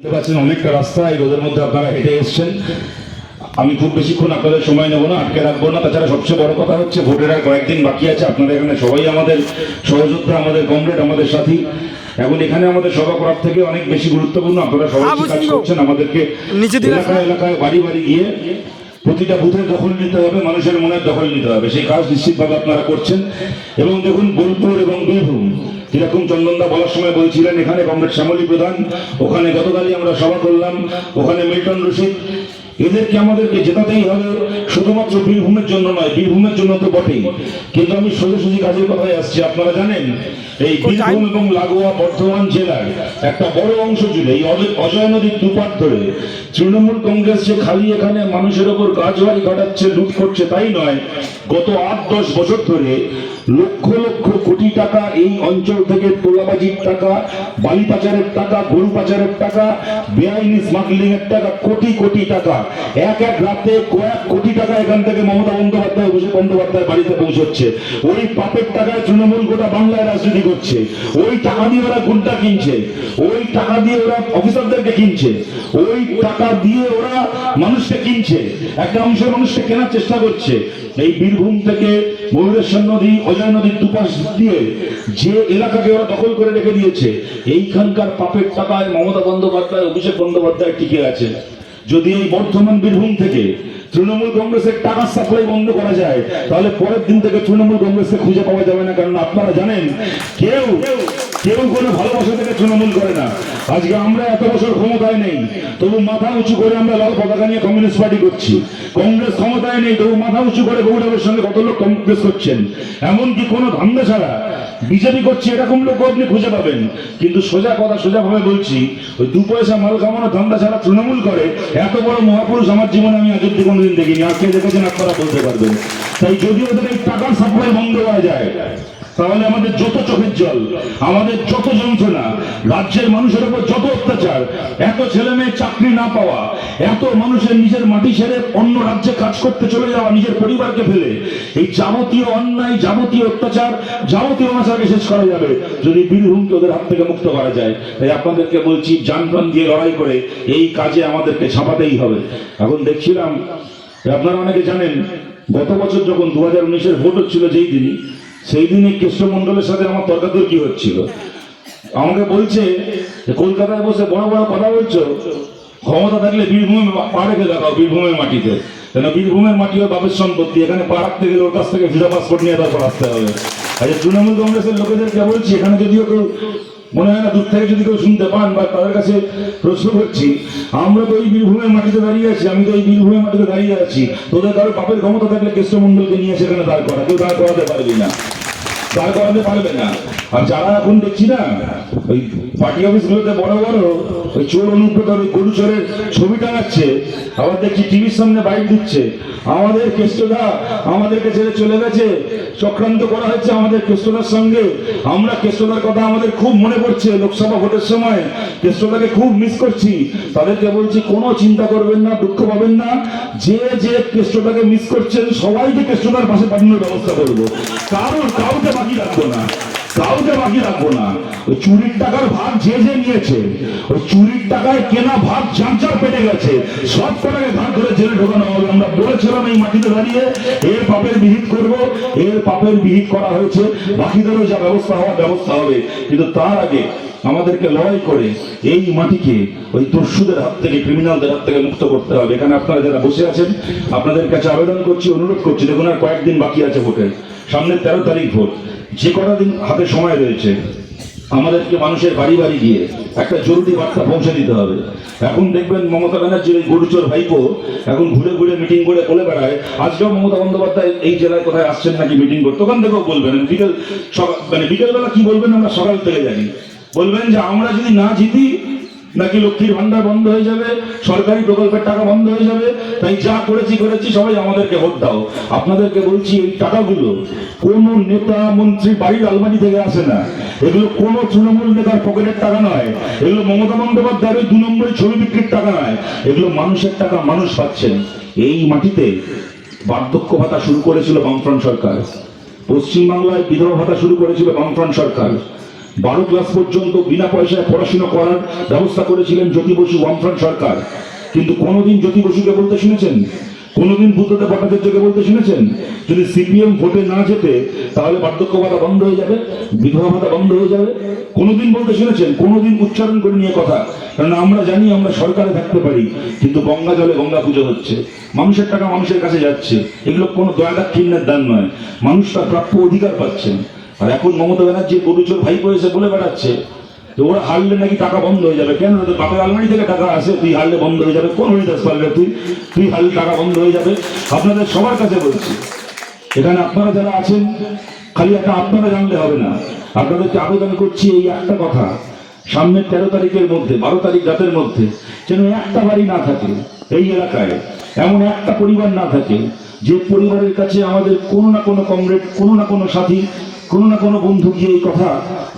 বুঝতে পারছেন অনেকটা রাস্তা এই রোদের মধ্যে আপনারা হেঁটে এসছেন। আমি খুব বেশিক্ষণ আপনাদের সময় নেব না আটকে রাখব না। তাছাড়া সবচেয়ে বড় কথা হচ্ছে ভোটের আর কয়েকদিন বাকি আছে। আপনাদের এখানে সবাই আমাদের সহযোদ্ধা আমাদের কমরেড আমাদের সাথী। এখন এখানে আমাদের সভা করার থেকে অনেক বেশি গুরুত্বপূর্ণ। আপনারা সবাই কাজ করছেন? আমাদেরকে। এলাকায় এলাকায় বাড়ি বাড়ি গিয়ে প্রতিটা বুথের দখল নিতে হবে, মানুষের মনের দখল নিতে হবে। সেই কাজ নিশ্চিতভাবে আপনারা করছেন। এবং দেখুন, বোলপুর এবং বীরভূম যেরকম চন্দনদা বলার সময় বলছিলেন এখানে কমরেড শ্যামলী প্রধান, ওখানে গতকালই আমরা সভা করলাম, ওখানে মিল্টন রশিদ এদেরকে আমাদেরকে জেতাতেই হবে শুধুমাত্র বীরভূমের জন্য নয় বীরভূমের জন্য তো বটেই। কিন্তু আমি সোজাসুজি কাজের কথায় আসছি আপনারা জানেন এই বীরভূম এবং লাগোয়া বর্ধমান জেলার একটা বড় অংশ জুড়ে এই অজয়- নদীর দুপার ধরে তৃণমূল কংগ্রেস যে খালি এখানে মানুষের ওপর কাজবাড়ি ঘটাচ্ছে লুট করছে তাই নয় গত আট দশ বছর ধরে লক্ষ লক্ষ কোটি টাকা এই অঞ্চল থেকে তোলাবাজির টাকা, বালি পাচারের টাকা, গরু পাচারের টাকা, বেআইনি স্মাগলিং এর টাকা, কোটি কোটি টাকা। এক এক রাতে কয়েক কোটি টাকা এখান থেকে মমতা বন্দ্যোপাধ্যায় অভিষেক বন্দ্যোপাধ্যায় বাড়িতে পৌঁছচ্ছে। ওই পাপের টাকায় তৃণমূল গোটা বাংলায় রাজনীতি করছে। ওই টাকা দিয়ে ওরা গুন্ডা কিনছে। ওই টাকা দিয়ে ওরা অফিসারদেরকে কিনছে। ওই টাকা দিয়ে ওরা মানুষকে কিনছে। একটা অংশের মানুষকে কেনার চেষ্টা করছে। এই বীরভূম থেকে ময়ূরেশ্বর নদী অজয় নদীর দুপাশ দিয়ে যে এলাকাকে ওরা দখল করে রেখে দিয়েছে, এইখানকার পাপের টাকায় মমতা বন্দ্যোপাধ্যায়, অভিষেক বন্দ্যোপাধ্যায় টিকে আছে যদি এই বর্ধমান বীরভূম থেকে তৃণমূল কংগ্রেসের টাকা সাপ্লাই বন্ধ করা যায়। তাহলে পরের দিন থেকে তৃণমূল কংগ্রেসকে খুঁজে পাওয়া যাবে না, কারণ আপনারা জানেন, কেউ কেউ কোনো ভালোবাসা থেকে তৃণমূল করে না। আজকে আমরা এত বছর ক্ষমতায় নেই, তবু মাথা উঁচু করে আমরা লাল পতাকা নিয়ে কমিউনিস্ট পার্টি করছি। কংগ্রেস ক্ষমতায় নেই, তবু মাথা উঁচু করে গৌরবের সঙ্গে কত লোক কংগ্রেস করছেন? এমনকি কোনো ধান্দা ছাড়া বিজেপি করছে, এরকম লোক আপনি খুঁজে পাবেন। কিন্তু সোজা কথা সোজা ভাবে বলছি, ওই দু পয়সা মাল কামানো ধান্দা ছাড়া তৃণমূল করে, এত বড় মহাপুরুষ আমার জীবনে আমি আজ অব্দি কোনোদিন দেখিনি আজকে দেখেছেন আপনারা বলতে পারবেন। তাই যদি ওদের এই টাকার সাপ্লাই বন্ধ হয়ে যায় তাহলে আমাদের যত চোখের জল, আমাদের যত যন্ত্রণা, রাজ্যের মানুষের উপর যত অত্যাচার, এত ছেলে মেয়ে চাকরি না পাওয়া, এত মানুষের নিজের মাটি ছেড়ে অন্য রাজ্যে কাজ করতে চলে যাওয়া, নিজের পরিবারকে ফেলে, এই যাবতীয় অন্যায়, যাবতীয় অত্যাচার, যাবতীয় অনাচারকে শেষ করা যাবে যদি বীরভূমকে ওদের হাত থেকে মুক্ত করা যায়। তাই আপনাদেরকে বলছি যান প্রাণ দিয়ে লড়াই করে এই কাজে আমাদেরকে ছাপাতেই হবে। এখন দেখছিলাম, আপনারা অনেকে জানেন, গত বছর যখন দু হাজার উনিশের ভোট হচ্ছিল যেই দিনই সেই দিনই কৃষ্ণমন্ডলের সাথে আমার তর্কাতর্কি হচ্ছিল। আমাকে বলছে কলকাতায় বসে বড় বড় কথা বলছো, ক্ষমতা থাকলে বীরভূমে পা দেখাও, বীরভূমের মাটিতে। কেন, বীরভূমের মাটি ওর বাপের সম্পত্তি, এখানে পা রাখতে গেলে ওর কাছ থেকে ভিসা পাসপোর্ট নিয়ে তারপর আসতে হবে। আচ্ছা তৃণমূল কংগ্রেসের লোকেদেরকে বলছি, এখানে যদিও কেউ মনে হয় না দূর থেকে যদি কেউ শুনতে পান বা তাদের কাছে প্রশ্ন করছি, আমরা তো এই বীরভূমের মাটিতে দাঁড়িয়ে আছি, আমি তো এই বীরভূমের মাটিতে দাঁড়িয়ে আছি। তোদের কারও পাপের ক্ষমতা থাকলে কৃষ্ণমন্ডলকে নিয়ে সেখানে দাঁড় করা, কেউ দাঁড় করাতে পারবি না। দাঁড় করাতে পারবে না। আর যারা এখন দেখছি না? ওই পার্টি অফিসগুলোতে বড় বড় ওই চোর অনুব্রত ওই গরু চোরের ছবি টাঙাচ্ছে। আবার দেখছি টিভির সামনে বাইক দিচ্ছে আমাদের কেষ্টদা আমাদেরকে ছেড়ে চলে গেছে। চক্রান্ত করা হচ্ছে আমাদের কেষ্টদার সঙ্গে। আমরা কেষ্টদার কথা আমাদের খুব মনে পড়ছে লোকসভা ভোটের সময়। কেষ্টদাকে খুব মিস করছি। তাদেরকে বলছি, কোনো চিন্তা করবেন না, দুঃখ পাবেন না। যে যে কেষ্টদাকে মিস করছেন, সবাইকে কেষ্টদার পাশে পাঠানোর ব্যবস্থা করব। কারোর কাউকে বাকি রাখব না। কাউকে বাকি রাখব না। ওই চুরির টাকার ভাগ যে যে নিয়েছে, ওই চুরির টাকায় কেনা ভাগ চাঁচার পেটে গেছে, সব কটাকে ঘাট ধরে জেলে ঢোকানো হবে। আমরা বলেছিলাম এই মাটিতে দাঁড়িয়ে এর পাপের বিহিত করব, এর পাপের বিহিত করা হয়েছে, বাকিদেরও যা ব্যবস্থা হওয়ার ব্যবস্থা হবে। কিন্তু তার আগে আমাদেরকে লড়াই করে এই মাটিকে ওই দস্যুদের হাত থেকে ক্রিমিনালদের হাত থেকে মুক্ত করতে হবে। এখানে আপনারা যারা বসে আছেন, আপনাদের কাছে আবেদন করছি, অনুরোধ করছি, দেখুন আর কয়েকদিন বাকি আছে ভোটের সামনের তেরো তারিখ ভোট। যে কটা দিন হাতে সময় রয়েছে, আমাদেরকে মানুষের বাড়ি বাড়ি গিয়ে একটা জরুরি বার্তা পৌঁছে দিতে হবে। এখন দেখবেন মমতা ব্যানার্জির এই গরুচোর ভাইপো এখন ঘুরে ঘুরে মিটিং করে বলে বেড়ায়, আজকেও মমতা বন্দ্যোপাধ্যায় এই জেলায় কোথায় আসছেন নাকি মিটিং করতে? ওখান থেকেও বলবেন। বিকেল সকাল মানে বিকেলবেলা কি বলবেন আমরা সকাল থেকে জানি। বলবেন যে আমরা যদি না জিতি নাকি লক্ষ্মীর ভান্ডার বন্ধ হয়ে যাবে? সরকারি প্রকল্পের টাকা বন্ধ হয়ে যাবে? তাই যা করেছি করেছি, সবাই আমাদেরকে ভোট দাও। আপনাদেরকে বলছি, এই টাকাগুলো কোন নেতা মন্ত্রী বাড়ির আলমারি থেকে আসে না। এগুলো কোন তৃণমূল নেতার পকেটের টাকা নয়। এগুলো মমতা বন্দ্যোপাধ্যায়ের দু নম্বরের ছবি বিক্রির টাকা নয়। এগুলো মানুষের টাকা, মানুষ পাচ্ছেন। এই মাটিতে বার্ধক্য ভাতা শুরু করেছিল বামফ্রন্ট সরকার। পশ্চিমবাংলায় বিধবা ভাতা শুরু করেছিল বামফ্রন্ট সরকার। বারো ক্লাস পর্যন্ত বিনা পয়সায় পড়াশোনা করার ব্যবস্থা করেছিলেন জ্যোতি বসু বামফ্রন্ট সরকার। কিন্তু কোনোদিন জ্যোতি বসুকে বলতে শুনেছেন? কোনোদিন বুদ্ধদেব ভট্টাচার্যকে বলতে শুনেছেন? যদি সিপিএম ভোটে না যেতে তাহলে বার্ধক্য ভাতা বন্ধ হয়ে যাবে, বিধবা ভাতা বন্ধ হয়ে যাবে। কোনোদিন বলতে শুনেছেন? কোনোদিন উচ্চারণ করে নিয়ে কথা। কারণ আমরা জানি আমরা সরকারে থাকতে পারি, কিন্তু গঙ্গা জলে গঙ্গা পুজো হচ্ছে। মানুষের টাকা মানুষের কাছে যাচ্ছে। এগুলো কোনো দয়া দাক্ষিণ্যের দান নয়। মানুষ তার প্রাপ্য অধিকার পাচ্ছেন। আর এখন মমতা ব্যানার্জি গরুচোর ভাই এসে বলে বেড়াচ্ছে তো ওরা হারলে নাকি টাকা বন্ধ হয়ে যাবে। কেন? বাপের আলমারি থেকে টাকা আসে, তুই হারলে বন্ধ হয়ে যাবে। কোন হরিদাস পারলে তুই? তুই হারলে টাকা বন্ধ হয়ে যাবে। আপনাদের সবার কাছে বলছি, এখানে আপনারা যারা আছেন, খালি একটা আপনারা জানলে হবে না। আপনাদেরকে আবেদন করছি এই একটা কথা, সামনের তেরো তারিখের মধ্যে, বারো তারিখ রাতের মধ্যে, যেন একটা বাড়ি না থাকে এই এলাকায়, এমন একটা পরিবার না থাকে, যে পরিবারের কাছে আমাদের কোনো না কোনো কমরেড, কোনো না কোনো সাথী কোনো না কোনো বন্ধু গিয়ে এই কথা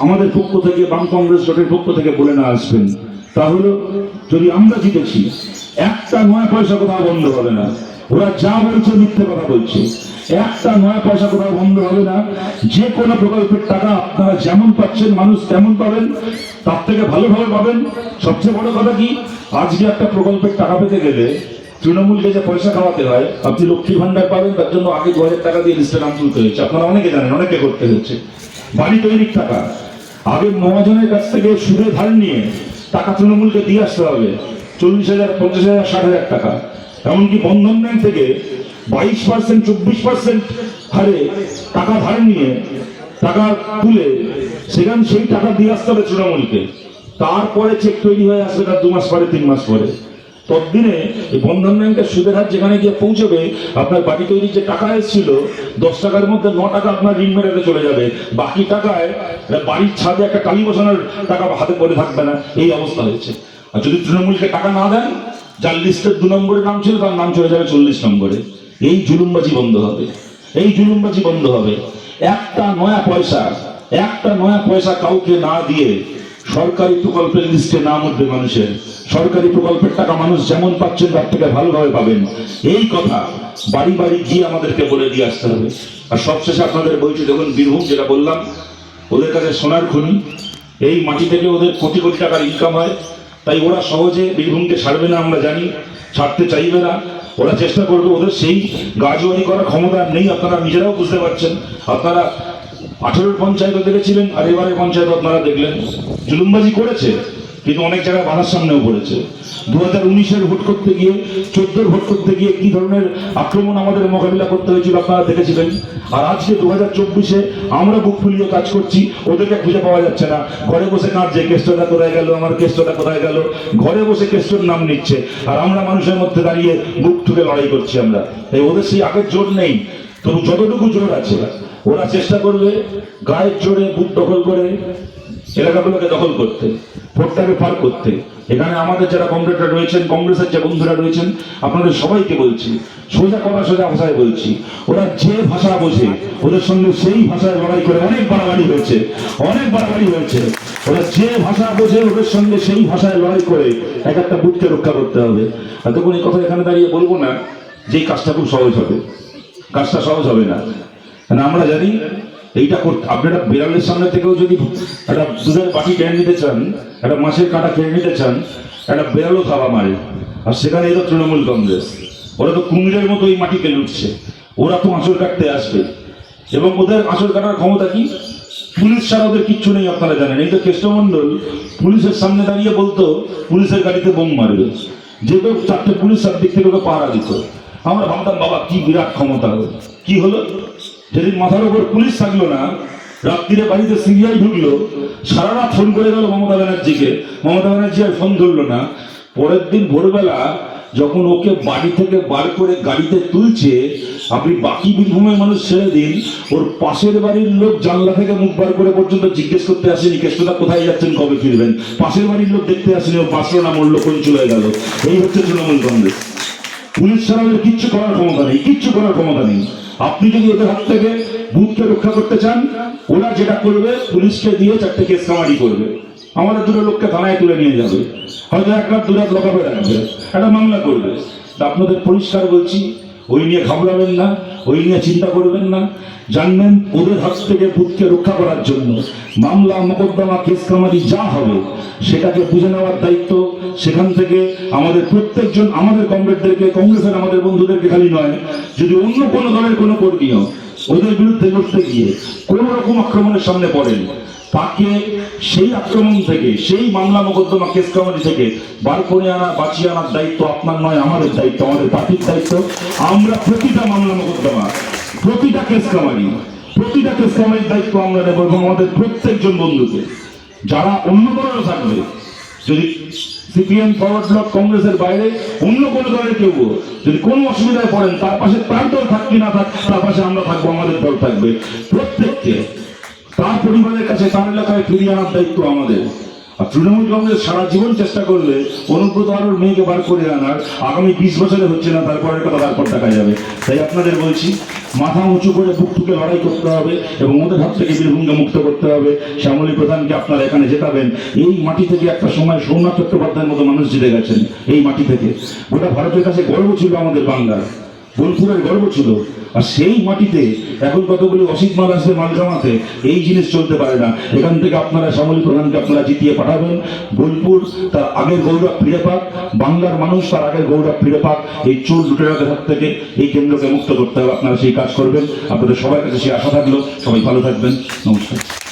আমাদের পক্ষ থেকে, বাম কংগ্রেস জোটের পক্ষ থেকে বলে না আসবেন? তাহলে যদি আমরা জিতেছি, একটা নয় পয়সা কোথাও বন্ধ হবে না। ওরা যা বলছে মিথ্যে কথা বলছে। একটা নয় পয়সা কোথাও বন্ধ হবে না। যে কোনো প্রকল্পের টাকা আপনারা যেমন পাচ্ছেন, মানুষ তেমন পাবেন, তার থেকে ভালোভাবে পাবেন। সবচেয়ে বড় কথা কি? আজকে একটা প্রকল্পের টাকা পেতে গেলে তৃণমূলকে যে পয়সা খাওয়াতে হয় আপনি লক্ষ্মী ভান্ডার পাবেন, তার জন্য আগে দু হাজার টাকা দিয়ে লিস্টে নাম তুলতে হয়েছে। আপনারা অনেকে জানেন অনেকে করতে হচ্ছে বাড়ি তৈরির টাকা। আগে মহাজনের কাছ থেকে সুদে ধার নিয়ে টাকা তৃণমূলকে দিয়ে আসতে হবে। চল্লিশ হাজার, পঞ্চাশ হাজার, ষাট হাজার টাকা। এমনকি বন্ধন ব্যাংক থেকে বাইশ পার্সেন্ট, চব্বিশ পার্সেন্ট হারে টাকা ধার নিয়ে টাকা তুলে সেখানে সেই টাকা দিয়ে আসতে হবে তৃণমূলকে। তারপরে চেক তৈরি হয়ে আসবে তার দু মাস পরে, তিন মাস পরে। ততদিনে এই বন্ধন ব্যাংকের সুদের হার যেখানে গিয়ে পৌঁছবে, আপনার বাড়ি তৈরির যে টাকা এসেছিল, দশ টাকার মধ্যে ন টাকা আপনার ঋণ মেটাতে চলে যাবে। বাকি টাকায় বাড়ির ছাদে একটা টালি বসানোর টাকা হাতে পড়ে থাকবে না, এই অবস্থা হয়েছে। আর যদি তৃণমূলকে টাকা না দেন, যার লিস্টের দু নম্বরে নাম ছিল, তার নাম চলে যাবে চল্লিশ নম্বরে। এই জুলুমবাজি বন্ধ হবে। এই জুলুমবাজি বন্ধ হবে। একটা নয়া পয়সা, একটা নয়া পয়সা কাউকে না দিয়ে সরকারি প্রকল্পের লিস্টে নাম উঠবে মানুষের। সরকারি প্রকল্পের টাকা মানুষ যেমন পাচ্ছেন, তার থেকে ভালোভাবে পাবেন। এই কথা বাড়ি বাড়ি গিয়ে আমাদেরকে বলে দিয়ে আসতে হবে। আর সবশেষে আপনাদের বলছি, দেখুন, বীরভূম যেটা বললাম, ওদের কাছে সোনার খনি। এই মাটি থেকে ওদের কোটি কোটি টাকার ইনকাম হয়। তাই ওরা সহজে বীরভূমকে ছাড়বে না, আমরা জানি। ছাড়তে চাইবে না। ওরা চেষ্টা করবে, ওদের সেই গাজওয়ারি করার ক্ষমতা নেই, আপনারা নিজেরাও বুঝতে পারছেন। আপনারা আঠেরোর পঞ্চায়েতও দেখেছিলেন, আর এবারের পঞ্চায়েত আপনারা দেখলেন। জুলুমবাজি করেছে। কিন্তু অনেক জায়গায় বাধার সামনেও পড়েছে। দু হাজার উনিশের ভোট করতে গিয়ে, চোদ্দোর ভোট করতে গিয়ে কি ধরনের আক্রমণ আমাদের মোকাবিলা করতে হয়েছিল আপনারা দেখেছিলেন? আর আজকে দু হাজার চব্বিশে আমরা বুক ফুলিয়ে কাজ করছি, ওদেরকে খুঁজে পাওয়া যাচ্ছে না। ঘরে বসে কাঁদছে কেষ্টটা কোথায় গেল? আমার কেষ্টটা কোথায় গেল? ঘরে বসে কেষ্টর নাম নিচ্ছে, আর আমরা মানুষের মধ্যে দাঁড়িয়ে বুক ঠুকে লড়াই করছি আমরা। তাই ওদের সেই আগের জোর নেই। তবু যতটুকু জোর আছে, ওরা চেষ্টা করবে, গায়ের জোরে বুথ দখল করে এলাকাগুলোকে দখল করতে ভোটটাকে পার করতে। এখানে আমাদের যারা কংগ্রেসরা রয়েছেন, কংগ্রেসের যে বন্ধুরা রয়েছেন, আপনাদের সবাইকে বলছি, সোজা কথা সোজা ভাষায় বলছি, ওরা যে ভাষা বোঝে, ওদের সঙ্গে সেই ভাষায় লড়াই করে অনেক বাড়াবাড়ি হয়েছে, অনেক বাড়াবাড়ি হয়েছে। ওরা যে ভাষা বোঝে, ওদের সঙ্গে সেই ভাষায় লড়াই করে এক একটা বুথকে রক্ষা করতে হবে। আর তখন এই কথা এখানে দাঁড়িয়ে বলব না যে কাজটা খুব সহজ হবে, কাজটা সহজ হবে না। আমরা জানি এইটা করতে আপনারা বিড়ালের সামনে থেকেও যদি একটা দুধের বাটি কেড়ে নিতে চান, একটা মাছের কাঁটা কেড়ে নিতে চান, একটা বিড়ালও খাওয়া মারে। আর সেখানে এলো তৃণমূল কংগ্রেস। ওরা তো কুমিরের মতো এই মাটিতে লুটছে। ওরা তো আঁচড় কাটতে আসবে। এবং ওদের আঁচড় কাটার ক্ষমতা কি? পুলিশ ছাড়া ওদের কিচ্ছু নেই, আপনারা জানেন। এই তো কেষ্টমণ্ডল পুলিশের সামনে দাঁড়িয়ে বলতো, পুলিশের গাড়িতে বোম মারবে। যে যেহেতু চারটে পুলিশ দিক থেকে ওকে পাহারা দিত। আমরা ভাবতাম, বাবা, কি বিরাট ক্ষমতা। কি হলো? যেদিন মাথার উপর পুলিশ থাকল না, রাত্রিরে বাড়িতে সিবিআই ঢুকলো সারা রাত ফোন করে গেল মমতা ব্যানার্জিকে। মমতা ব্যানার্জি আর ফোন ধরলো না। পরের দিন ভোরবেলা যখন ওকে বাড়ি থেকে বার করে গাড়িতে তুলছে, আপনি বাকি বীরভূমের মানুষ ছেড়ে দিন, ওর পাশের বাড়ির লোক জানলা থেকে মুখ বার করে পর্যন্ত জিজ্ঞেস করতে আসেনি, কেষ্টদা কোথায় যাচ্ছেন, কবে ফিরবেন? পাশের বাড়ির লোক দেখতে আসেনি ও বাঁচলো না মরলো কোন চলে গেল? এই হচ্ছে তৃণমূল কংগ্রেস। পুলিশ ছাড়া কিচ্ছু করার ক্ষমতা নেই, কিচ্ছু করার ক্ষমতা নেই। আপনি যদি ওদের হাত থেকে বুথকে রক্ষা করতে চান, ওরা যেটা করবে, পুলিশকে দিয়ে চারটে কেস কামারি করবে। আমাদের দুটো লোককে থানায় তুলে নিয়ে যাবে। হয়তো এক রাত, দু রাত লকাপে রাখবে। একটা মামলা করবে। তা আপনাদের পরিষ্কার বলছি ওই নিয়ে ঘাবড়াবেন না, ওই নিয়ে চিন্তা করবেন না। জানবেন ওদের হাত থেকে বুথকে রক্ষা করার জন্য মামলা, মোকদ্দমা কেস কামারি যা হবে, সেটাকে বুঝে নেওয়ার দায়িত্ব সেখান থেকে আমাদের প্রত্যেকজন, আমাদের কমরেডদেরকে, কংগ্রেসের আমাদের বন্ধুদেরকে খালি নয়, যদি অন্য কোনো দলের কোনো কর্মীও ওদের বিরুদ্ধে লড়তে গিয়ে কোন রকম আক্রমণের সামনে পড়েন তাকে সেই আক্রমণ থেকে, সেই মামলা মোকদ্দমা কেস কামারি থেকে বার করে আনা, বাঁচিয়ে আনার দায়িত্ব আপনার নয়, আমাদের দায়িত্ব, আমাদের পার্টির দায়িত্ব। আমরা প্রতিটা মামলা মোকদ্দমা, প্রতিটা কেস কামারি, প্রতিটা কেস কামারির দায়িত্ব আমরা নেব এবং আমাদের প্রত্যেকজন বন্ধুকে। যারা অন্য কোনো থাকবে, যদি সিপিএম ফরওয়ার্ড ব্লক, কংগ্রেসের বাইরে অন্য কোনো দলের কেউ, যদি কোনো অসুবিধায় পড়েন, তার পাশে তার দল থাক কি না থাক, তার পাশে আমরা থাকব, আমাদের দল থাকবে। প্রত্যেককে তার পরিবারের কাছে তার এলাকায় ফিরিয়ে আনার দায়িত্ব আমাদের। আর তৃণমূল কংগ্রেস সারা জীবন চেষ্টা করলে অনুব্রত আরোর মেয়েকে বার করে আনার। আগামী বিশ বছরে হচ্ছে না তারপরের কথা তারপর দেখা যাবে। তাই আপনাদের বলছি, মাথা উঁচু করে বুক টুকে লড়াই করতে হবে এবং ওদের হাত থেকে বীরভূমকে মুক্ত করতে হবে। শ্যামলী প্রধানকে আপনারা এখানে জেতাবেন। এই মাটি থেকে একটা সময় সোমনাথ চট্টোপাধ্যায়ের মতো মানুষ জিতে গেছেন, এই মাটি থেকে। গোটা ভারতের কাছে গর্ব ছিল আমাদের বাংলার। বোলপুরের গর্ব ছিল। আর সেই মাটিতে এখন কতগুলি অসিত মাল আসবে মাল জমাতে, এই জিনিস চলতে পারে না। এখান থেকে আপনারা শ্যামলী প্রধানকে আপনারা জিতিয়ে পাঠাবেন। বোলপুর, তার আগের গৌরব ফিরে পাক। বাংলার মানুষ তার আগের গৌরব ফিরে পাক। এই চোর লুটেরাদের হাত থেকে এই কেন্দ্রকে মুক্ত করতে হবে। আপনারা সেই কাজ করবেন। আপনাদের সবার কাছে সেই আশা থাকল। সবাই ভালো থাকবেন। নমস্কার।